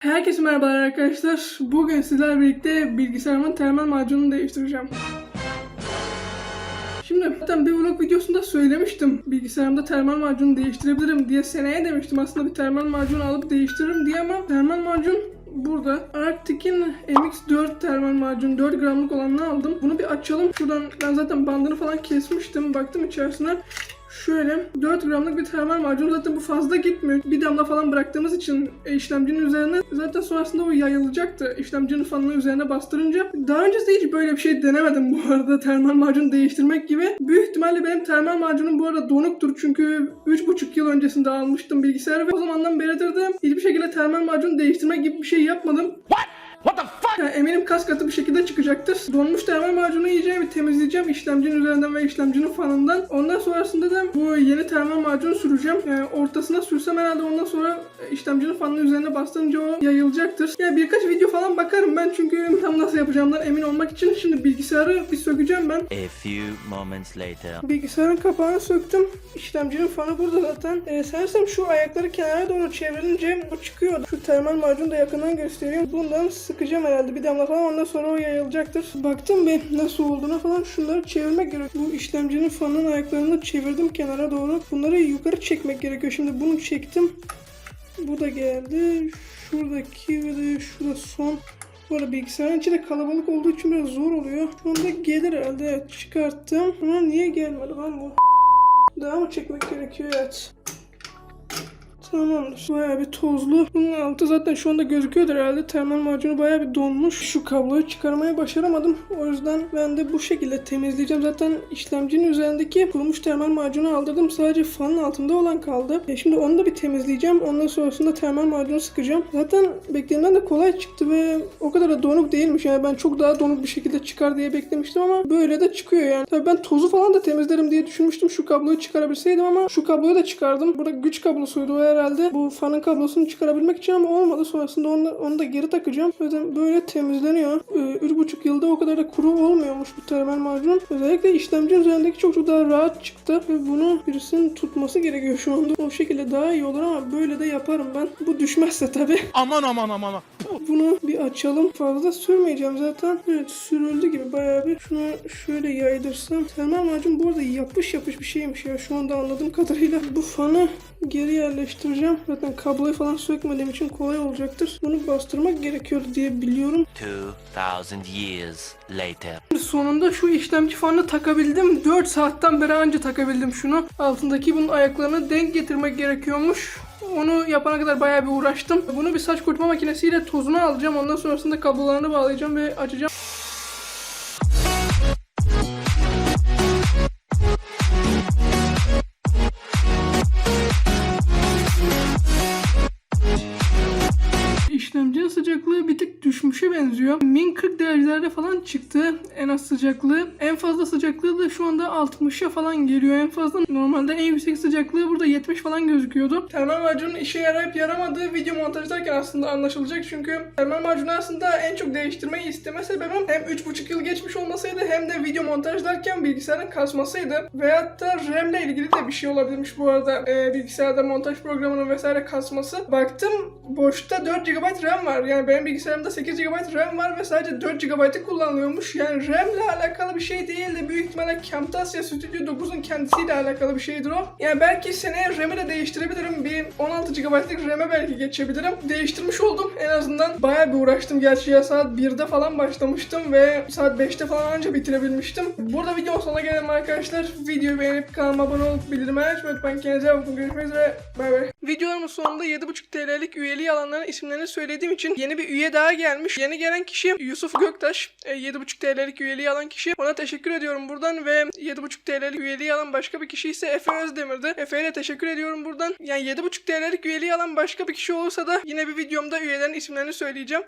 Herkese merhabalar arkadaşlar. Bugün sizlerle birlikte bilgisayarımın termal macununu değiştireceğim. Şimdi zaten bir vlog videosunda söylemiştim. Bilgisayarımda termal macunu değiştirebilirim diye seneye demiştim. Aslında bir termal macun alıp değiştiririm diye ama termal macun burada. Arctic'in MX4 termal macun 4 gramlık olanını aldım. Bunu bir açalım. Şuradan ben zaten bandını falan kesmiştim. Baktım içerisine. Şöyle 4 gramlık bir termal macun zaten bu fazla gitmiyor. Bir damla falan bıraktığımız için işlemcinin üzerine zaten sonrasında o yayılacaktı. İşlemcinin fanının üzerine bastırınca. Daha öncesinde hiç böyle bir şey denemedim bu arada termal macun değiştirmek gibi. Büyük ihtimalle benim termal macunum bu arada donuktur çünkü 3,5 yıl öncesinde almıştım bilgisayarı ve o zamandan beridir de hiçbir şekilde termal macun değiştirmek gibi bir şey yapmadım. Kas katı bir şekilde çıkacaktır. Donmuş termal macunu iyice bir temizleyeceğim işlemcinin üzerinden ve işlemcinin fanından. Ondan sonrasında da bu yeni termal macunu süreceğim. Yani ortasına sürsem herhalde ondan sonra işlemcinin fanının üzerine bastırınca o yayılacaktır. Yani birkaç video falan bakarım ben çünkü tam nasıl yapacağımdan emin olmak için şimdi bilgisayarı bir sökeceğim ben. A few moments later. Bilgisayarın kapağını söktüm. İşlemcinin fanı burada zaten. Ee, sanırsam şu ayakları kenara doğru çevrilince o çıkıyor. Şu termal macunu da yakından göstereyim. Bundan sıkacağım herhalde bir damla falan ondan sonra o yayılacaktır. Baktım bir nasıl olduğuna falan şunları çevirmek gerekiyor. Bu işlemcinin fanının ayaklarını çevirdim kenara doğru. Bunları yukarı çekmek gerekiyor. Şimdi bunu çektim. Bu da geldi. Şuradaki ve de şurada son. Bu arada bilgisayarın içi de kalabalık olduğu için biraz zor oluyor. Şu anda gelir herhalde. Evet, çıkarttım. Ama niye gelmedi lan bu? Daha mı çekmek gerekiyor? Evet. Tamamdır. Bayağı bir tozlu. Bunun altı zaten şu anda gözüküyordur herhalde. Termal macunu bayağı bir donmuş. Şu kabloyu çıkarmaya başaramadım. O yüzden ben de bu şekilde temizleyeceğim. Zaten işlemcinin üzerindeki kurumuş termal macunu aldırdım. Sadece fanın altında olan kaldı. E şimdi onu da bir temizleyeceğim. Ondan sonrasında termal macunu sıkacağım. Zaten beklediğimden de kolay çıktı ve o kadar da donuk değilmiş. Yani ben çok daha donuk bir şekilde çıkar diye beklemiştim ama böyle de çıkıyor yani. Tabii ben tozu falan da temizlerim diye düşünmüştüm şu kabloyu çıkarabilseydim ama şu kabloyu da çıkardım. Burada güç kablosuydu o herhalde. Bu fanın kablosunu çıkarabilmek için ama olmadı. Sonrasında onu onu da geri takacağım. Zaten böyle temizleniyor. Ee, üç buçuk yılda o kadar da kuru olmuyormuş bu termal macun. Özellikle işlemcinin üzerindeki çok çok daha rahat çıktı. Ve bunu birisinin tutması gerekiyor şu anda. O şekilde daha iyi olur ama böyle de yaparım ben. Bu düşmezse tabii. Aman aman aman. Bunu bir açalım. Fazla sürmeyeceğim zaten. Evet sürüldü gibi bayağı bir. Şunu şöyle yaydırsam. Termal macun bu arada yapış yapış bir şeymiş ya. Şu anda anladığım kadarıyla. Bu fanı geri yerleştireceğim. Zaten kabloyu falan sökmediğim için kolay olacaktır. Bunu bastırmak gerekiyor diye biliyorum. 2000 years later. Sonunda şu işlemci fanını takabildim. 4 saatten beri anca takabildim şunu. Altındaki bunun ayaklarını denk getirmek gerekiyormuş. Onu yapana kadar bayağı bir uğraştım. Bunu bir saç kurutma makinesiyle tozunu alacağım. Ondan sonrasında kablolarını bağlayacağım ve açacağım. Benziyor. Min 40 derecelerde falan çıktı en az sıcaklığı. En fazla sıcaklığı da şu anda 60'a falan geliyor. En fazla normalde en yüksek sıcaklığı burada 70 falan gözüküyordu. Termal macunun işe yarayıp yaramadığı video montajlarken aslında anlaşılacak. Çünkü termal macunu aslında en çok değiştirmeyi isteme sebebim hem 3,5 yıl geçmiş olmasıydı hem de video montajlarken bilgisayarın kasmasıydı. Veyahut da RAM ile ilgili de bir şey olabilirmiş bu arada e, bilgisayarda montaj programının vesaire kasması. Baktım boşta 4 GB RAM var. Yani benim bilgisayarımda 8 GB RAM var ve sadece 4 GB'ı kullanılıyormuş. Yani RAM ile alakalı bir şey değil de büyük ihtimalle Camtasia Studio 9'un kendisiyle alakalı bir şeydir o. Yani belki seneye RAM'i de değiştirebilirim. Bir 16 GB'lık RAM'e belki geçebilirim. Değiştirmiş oldum en azından. Bayağı bir uğraştım. Gerçi ya saat 1'de falan başlamıştım ve saat 5'te falan anca bitirebilmiştim. Burada videonun sonuna gelelim arkadaşlar. Videoyu beğenip kanalıma abone olup bildirimi açmayı unutmayın. Kendinize bakın. Görüşmek üzere. Bay bay. Videolarımın sonunda 7.5 TL'lik üyeliği alanların isimlerini söylediğim için yeni bir üye daha gelmiş. Yeni gelen kişi Yusuf Göktaş. E, 7.5 TL'lik üyeliği alan kişi. Ona teşekkür ediyorum buradan ve 7.5 TL'lik üyeliği alan başka bir kişi ise Efe Özdemir'di. Efe'ye de teşekkür ediyorum buradan. Yani 7.5 TL'lik üyeliği alan başka bir kişi olursa da yine bir videomda üyelerin isimlerini söyleyeceğim.